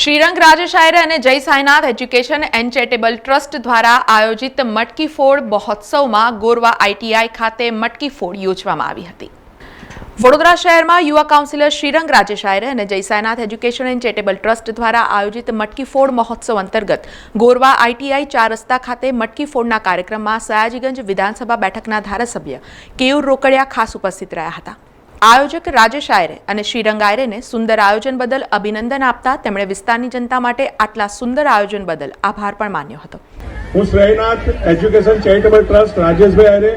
શ્રીરંગ રાજશાયરે અને Jai Sainath education and charitable trust દ્વારા આયોજિત મટકી ફોડ મહોત્સવમાં ગોરવા આઈટીઆઈ ખાતે મટકી ફોડ યોજવામાં આવી હતી. વડોદરા શહેરમાં યુવા કાઉન્સિલર શ્રીરંગ રાજશાયરે અને Jai Sainath education and charitable trust દ્વારા આયોજિત મટકી ફોડ મહોત્સવ અંતર્ગત ગોરવા આઈટીઆઈ ચાર રસ્તા ખાતે મટકી ફોડના કાર્યક્રમમાં સયાજીગંજ વિધાનસભા બેઠકના ધારાસભ્ય કેયુર રોકડિયા ખાસ ઉપસ્થિત રહ્યા હતા. આયોજક રાજેશ આયરે અને શ્રીરંગ આયરેને સુંદર આયોજન બદલ અભિનંદન આપતા તેમણે વિસ્તારની જનતા માટે આટલા સુંદર આયોજન બદલ આભાર પણ માન્યો હતો. હું શ્રેયનાથ એજ્યુકેશન ચેરિટેબલ ટ્રસ્ટ રાજેશભાઈ આયરે,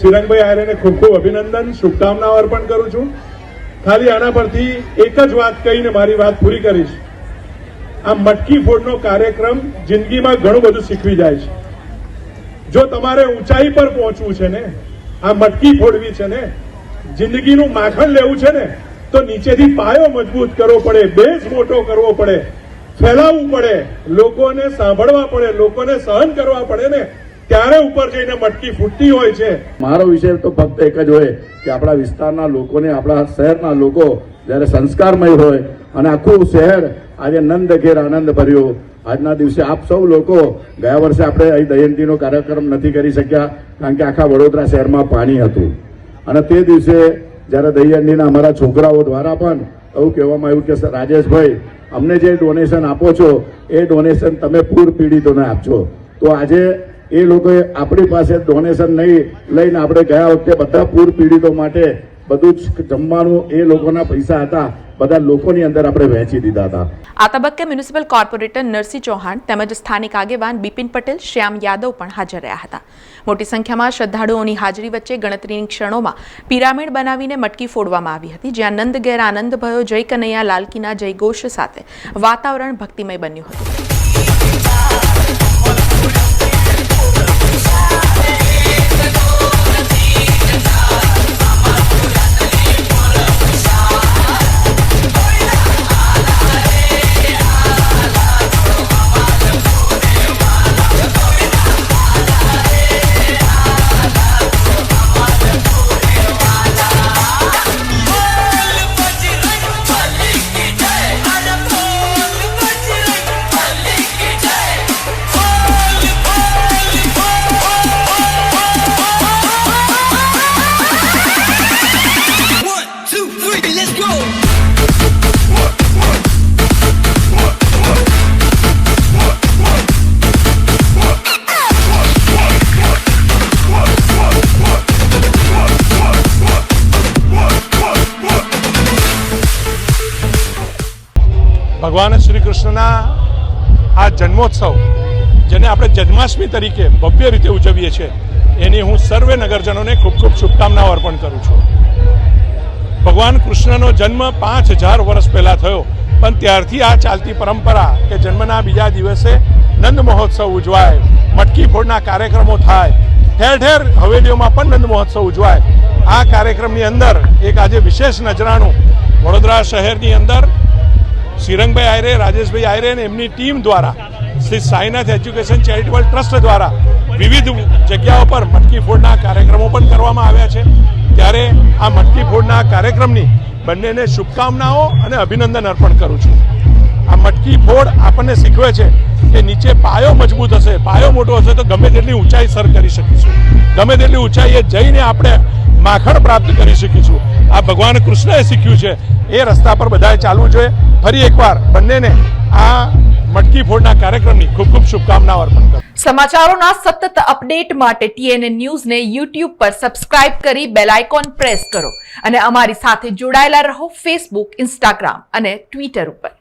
શ્રીરંગભાઈ આયરેને ખૂબ ખૂબ અભિનંદન શુભકામનાઓ અર્પણ કરું છું. ખાલી આના પરથી એક જ વાત કહીને મારી વાત પૂરી કરીશ. આ મટકી ફોડનો કાર્યક્રમ જિંદગીમાં ઘણું બધું શીખવી જાય છે. જો તમારે ઊંચાઈ પર પહોંચવું છે ને, આ મટકી ફોડવી છે ને જિંદગીનું માખણ લેવું છે ને, તો નીચેથી પાયો મજબૂત કરવો પડે, બેઝ મોટો કરવો પડે, ફેલાવવું પડે, લોકોને સાંભળવા પડે, લોકોને સહન કરવા પડે ને, ત્યારે ઉપર જઈને મટકી ફૂટતી હોય છે. મારો વિષય તો ફક્ત એક જ હોય કે આપણા વિસ્તારના લોકોને, આપણા શહેરના લોકો જ્યારે સંસ્કારમય હોય અને આખું શહેર આજે નંદ ઘેર આનંદ ભર્યો. આજના દિવસે આપ સૌ લોકો ગયા વર્ષે આપણે અહીં દયંતીનો કાર્યક્રમ નથી કરી શક્યા, કારણ કે આખા વડોદરા શહેરમાં પાણી હતું. અને તે દિવસે જ્યારે દહીહંડીના અમારા છોકરાઓ દ્વારા પણ એવું કહેવામાં આવ્યું કે રાજેશભાઈ, અમને જે ડોનેશન આપો છો, એ ડોનેશન તમે પૂર પીડિતોને આપજો. તો આજે એ લોકોએ આપણી પાસે ડોનેશન નહીં લઈને આપણે ગયા વખતે બધા પૂર પીડિતો માટે બધું જ જમવાનું એ લોકોના પૈસા હતા. બધા લોકોની અંદર આપણે વહેંચી દીધા હતા. આ તબક્કે મ્યુનિસિપલ કોર્પોરેટર નરસિંહ ચૌહાણ તેમજ સ્થાનિક આગેવાન બિપિન પટેલ, શ્યામ યાદવ પણ હાજર રહ્યા હતા. મોટી સંખ્યામાં શ્રદ્ધાળુઓની હાજરી વચ્ચે ગણતરીની ક્ષણોમાં પિરામિડ બનાવીને મટકી ફોડવામાં આવી હતી, જ્યાં નંદ ગેર આનંદ ભયો જય કનૈયા લાલકીના જય ઘોષ સાથે વાતાવરણ ભક્તિમય બન્યું હતું. કૃષ્ણના આ જન્મોત્સવ, જેને આપણે જન્માષ્ટમી તરીકે ભવ્ય રીતે ઉજવીએ છીએ, એની હું સર્વે નગરજનોને ખૂબ ખૂબ શુભકામનાઓ અર્પણ કરું છું. ભગવાન કૃષ્ણનો જન્મ પાંચ હજાર વર્ષ પહેલા થયો, પણ ત્યારથી આ ચાલતી પરંપરા કે જન્મના બીજા દિવસે નંદ મહોત્સવ ઉજવાય, મટકી ફોડના કાર્યક્રમો થાય, ઠેર ઠેર હવેલીઓમાં પણ નંદ મહોત્સવ ઉજવાય. આ કાર્યક્રમની અંદર એક આજે વિશેષ નજરાણું વડોદરા શહેરની અંદર શ્રીરંગભાઈ આયરે, રાજેશભાઈ આયરે અને એમની ટીમ દ્વારા Shri Sainath education charitable trust દ્વારા વિવિધ જગ્યાઓ પર મટકી ફોડના કાર્યક્રમો પણ કરવામાં આવ્યા છે. ત્યારે આ મટકી ફોડના કાર્યક્રમની બંનેને શુભકામનાઓ અને અભિનંદન અર્પણ કરું છું. આ મટકી ફોડ આપણને શીખવે છે કે નીચે પાયો મજબૂત હશે, પાયો મોટો હશે તો ગમે તેટલી ઊંચાઈ સર કરી શકીશું. ગમે તેટલી ઊંચાઈએ જઈને આપણે માખણ પ્રાપ્ત કરી શકીશું. આ ભગવાન કૃષ્ણએ શીખ્યું છે, એ રસ્તા પર બધાએ ચાલવું જોઈએ. ફરી એકવાર બંનેને આ મટકી ફોડના કાર્યક્રમની ખૂબ ખૂબ શુભકામનાઓ અર્પણ કરું. સમાચારોના સતત અપડેટ માટે ટીએનએ ન્યૂઝને યુટ્યુબ પર સબસ્ક્રાઇબ કરી બેલ આઇકોન પ્રેસ કરો અને અમારી સાથે જોડાયેલા રહો ફેસબુક ઇન્સ્ટાગ્રામ અને ટ્વિટર ઉપર.